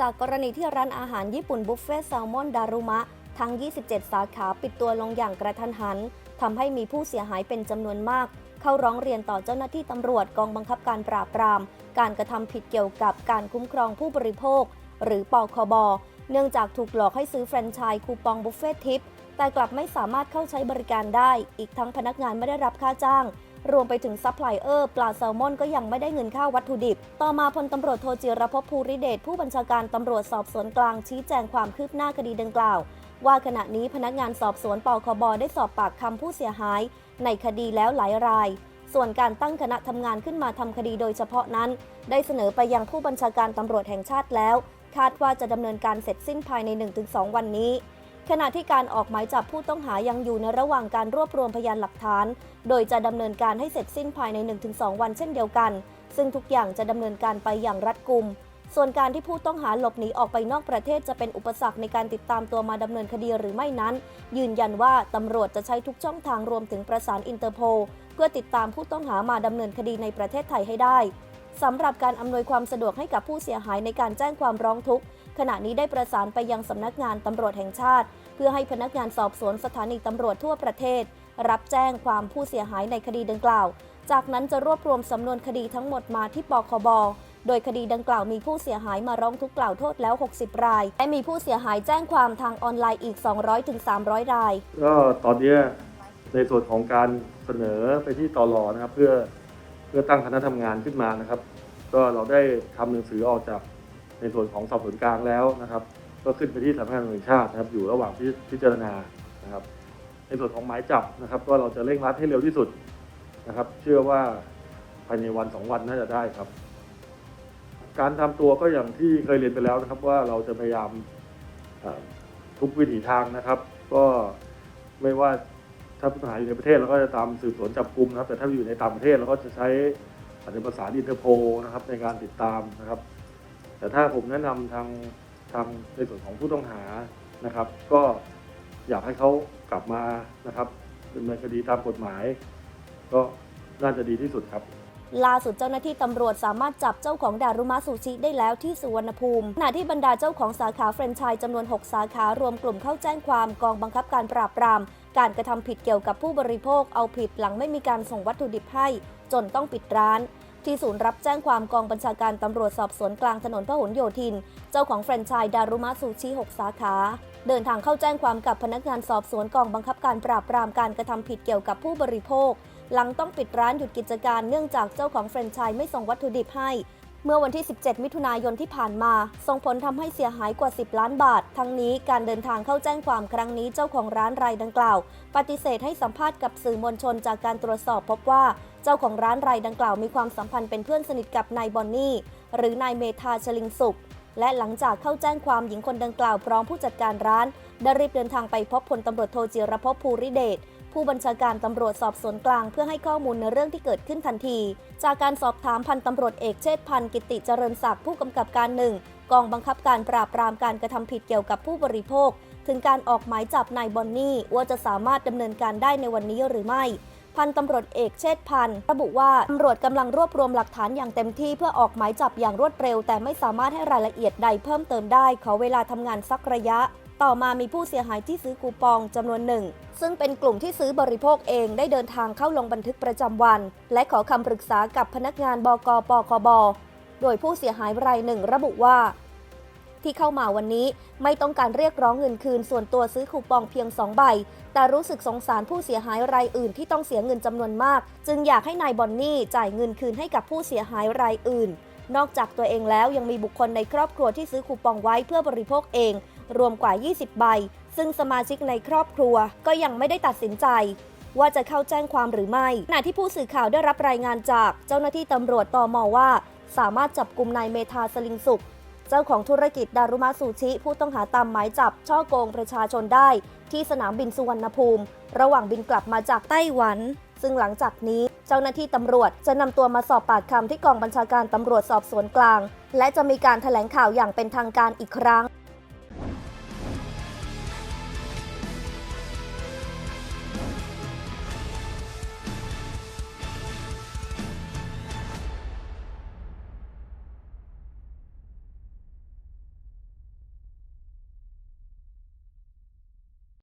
จากกรณีที่ร้านอาหารญี่ปุ่นบุฟเฟ่ต์แซลมอนดารุมะ ทั้ง 27 สาขาปิดตัวลงอย่างกระทันหันทำให้มีผู้เสียหายเป็นจำนวนมาก เข้าร้องเรียนต่อเจ้าหน้าที่ตำรวจกองบังคับการปราบปราม การกระทำผิดเกี่ยวกับการคุ้มครองผู้บริโภค หรือปคบเนื่องจากถูกหลอกให้ซื้อแฟรนไชส์คูปองบุฟเฟ่ทิปแต่กลับไม่สามารถเข้าใช้บริการได้ อีกทั้งพนักงานไม่ได้รับค่าจ้าง รวมไปถึงซัพพลายเออร์ปลาแซลมอนก็ยังไม่ได้เงินค่าวัตถุดิบ ต่อมาพลตำรวจโทจิรพภูริเดชผู้บัญชาการตำรวจสอบสวนกลางชี้แจงความคืบหน้าคดีดังกล่าว ว่าขณะนี้พนักงานสอบสวนปคบได้สอบปากคำผู้เสียหาย ในคดีแล้วหลายราย ส่วนการตั้งคณะทำงานขึ้นมาทำคดีโดยเฉพาะนั้น ได้เสนอไปยังผู้บัญชาการตำรวจแห่งชาติแล้ว คาดว่าจะดำเนินการเสร็จสิ้นภายใน 1-2 วันนี้ ขณะที่การออกหมายจับผู้ต้องหายังอยู่ในระหว่างการรวบรวมพยานหลักฐาน โดยจะดำเนินการให้เสร็จสิ้นภายใน 1-2 วันเช่นเดียวกัน ซึ่งทุกอย่างจะดำเนินการไปอย่างรัดกุม ส่วนการที่ผู้ต้องหาหลบหนีออกไปนอกประเทศจะเป็นอุปสรรคในการติดตามตัวมาดำเนินคดีหรือไม่นั้น ยืนยันว่าตำรวจจะใช้ทุกช่องทางรวมถึงประสานอินเตอร์โพลเพื่อติดตามผู้ต้องหามาดำเนินคดีในประเทศไทยให้ได้ สำหรับการอำนวยความสะดวกให้กับผู้เสียหายในการแจ้งความร้องทุกข์ขณะนี้ได้ประสานไปยังสำนักงานตำรวจแห่งชาติ เพื่อให้พนักงานสอบสวนสถานีตำรวจทั่วประเทศ รับแจ้งความผู้เสียหายในคดีดังกล่าว จากนั้นจะรวบรวมสำนวนคดีทั้งหมดมาที่ปคบโดยคดีดังกล่าวมีผู้เสียหายมาร้องทุกข์กล่าวโทษแล้ว 60 ราย และมีผู้เสียหายแจ้งความทางออนไลน์อีก 200-300 ราย ก็ตอนนี้ในส่วนของการเสนอไปที่ตลอนะครับเพื่อ พื่อตั้งคณะทำงานขึ้นมานะครับ ก็เราได้ทำหนังสือออกจากในส่วนของสอบสวนกลางแล้วนะครับ ก็ขึ้นไปที่สำนักงานตำรวจแห่งชาตินะครับ อยู่ระหว่างพิพิจารณานะครับ ในส่วนของหมายจับนะครับ ก็เราจะเร่งรัดให้เร็วที่สุดนะครับ เชื่อว่าภายในวันสองวันน่าจะได้ครับ การทำตัวก็อย่างที่เคยเรียนไปแล้วนะครับ ว่าเราจะพยายามทุกวิถีทางนะครับ ก็ไม่ว่า ถ้าผู้ต้องหาอยู่ในประเทศเราก็จะตามสืบสวนจับกลุ่มนะครับ แต่ถ้าอยู่ในต่างประเทศเราก็จะใช้อาจจะประสานอินเตอร์โพนะครับในการติดตามนะครับ แต่ถ้าผมแนะนำทางทางในส่วนของผู้ต้องหานะครับ ก็อยากให้เขากลับมานะครับดำเนินคดีตามกฎหมาย ก็น่าจะดีที่สุดครับ ล่าสุดเจ้าหน้าที่ตำรวจสามารถจับเจ้าของดารุมะซูชิได้แล้วที่สุวรรณภูมิขณะที่บรรดาเจ้าของสาขาแฟรนไชส์จำนวน 6 สาขารวมกลุ่มเข้าแจ้งความกองบังคับการปราบปราม การกระทำผิดเกี่ยวกับผู้บริโภคเอาผิดหลังไม่มีการส่งวัตถุดิบให้ จนต้องปิดร้าน ที่ศูนย์รับแจ้งความกองบัญชาการตำรวจสอบสวนกลางถนนพหลโยธิน เจ้าของแฟรนไชส์ดารุมะซูชิ6สาขาเดินทางเข้าแจ้งความกับพนักงานสอบสวนกองบังคับการปราบปรามการกระทำผิดเกี่ยวกับผู้บริโภคหลังต้องปิดร้านหยุดกิจการเนื่องจากเจ้าของแฟรนไชส์ไม่ส่งวัตถุดิบให้ เมื่อวันที่ 17 มิถุนายนที่ผ่านมา ส่งผลทำให้เสียหายกว่า 10 ล้านบาท ทั้งนี้การเดินทางเข้าแจ้งความครั้งนี้เจ้าของร้านรายดังกล่าว ปฏิเสธให้สัมภาษณ์กับสื่อมวลชนจากการตรวจสอบพบว่าเจ้าของร้านรายดังกล่าวมีความสัมพันธ์เป็นเพื่อนสนิทกับนายบอนนี่หรือนายเมธาชลิงสุขและหลังจากเข้าแจ้งความหญิงคนดังกล่าวพร้อมผู้จัดการร้าน ได้รีบเดินทางไปพบพลตำรวจโทจิรพภูริเดช ผู้บัญชาการตำรวจสอบสวนกลางเพื่อให้ข้อมูลในเรื่องที่เกิดขึ้นทันที จากการสอบถามพันตำรวจเอกเชษพันกิติเจริญศักดิ์ผู้กำกับการหนึ่งกองบังคับการปราบปรามการกระทำผิดเกี่ยวกับผู้บริโภค ถึงการออกหมายจับนายบอนนี่ว่าจะสามารถดำเนินการได้ในวันนี้หรือไม่ พันตำรวจเอกเชษพันธ์ระบุว่าตำรวจกำลังรวบรวมหลักฐานอย่างเต็มที่เพื่อออกหมายจับอย่างรวดเร็ว แต่ไม่สามารถให้รายละเอียดใดเพิ่มเติมได้ ขอเวลาทำงานสักระยะ ต่อมามีผู้เสียหายที่ซื้อคูปองจำนวนหนึ่ง ซึ่งเป็นกลุ่มที่ซื้อบริโภคเองได้เดินทางเข้าลงบันทึกประจำวัน และขอคำปรึกษากับพนักงานบกปคบโดยผู้เสียหายรายหนึ่ง ระบุว่า ที่เข้ามาวันนี้ไม่ต้องการเรียกร้องเงินคืน ส่วนตัวซื้อคูปองเพียง 2 ใบ แต่รู้สึกสงสารผู้เสียหายรายอื่นที่ต้องเสียเงินจำนวนมาก จึงอยากให้นายบอนนี่จ่ายเงินคืนให้กับผู้เสียหายรายอื่น นอกจากตัวเองแล้วยังมีบุคคลในครอบครัวที่ซื้อคูปองไว้เพื่อบริโภคเอง รวมกว่า 20 ใบ ซึ่งสมาชิกในครอบครัวก็ยังไม่ได้ตัดสินใจว่าจะเข้าแจ้งความหรือไม่ ขณะที่ผู้สื่อข่าวได้รับรายงานจากเจ้าหน้าที่ตำรวจตอมอว่า สามารถจับกลุ่มนายเมธาสลิงสุข เจ้าของธุรกิจดารุมะซูชิ ผู้ต้องหาตามหมายจับ ช่อโกงประชาชนได้ ที่สนามบินสุวรรณภูมิ ระหว่างบินกลับมาจากไต้หวัน ซึ่งหลังจากนี้เจ้าหน้าที่ตำรวจจะนำตัวมาสอบปากคำที่กองบัญชาการตำรวจสอบสวนกลาง และจะมีการแถลงข่าวอย่างเป็นทางการอีกครั้ง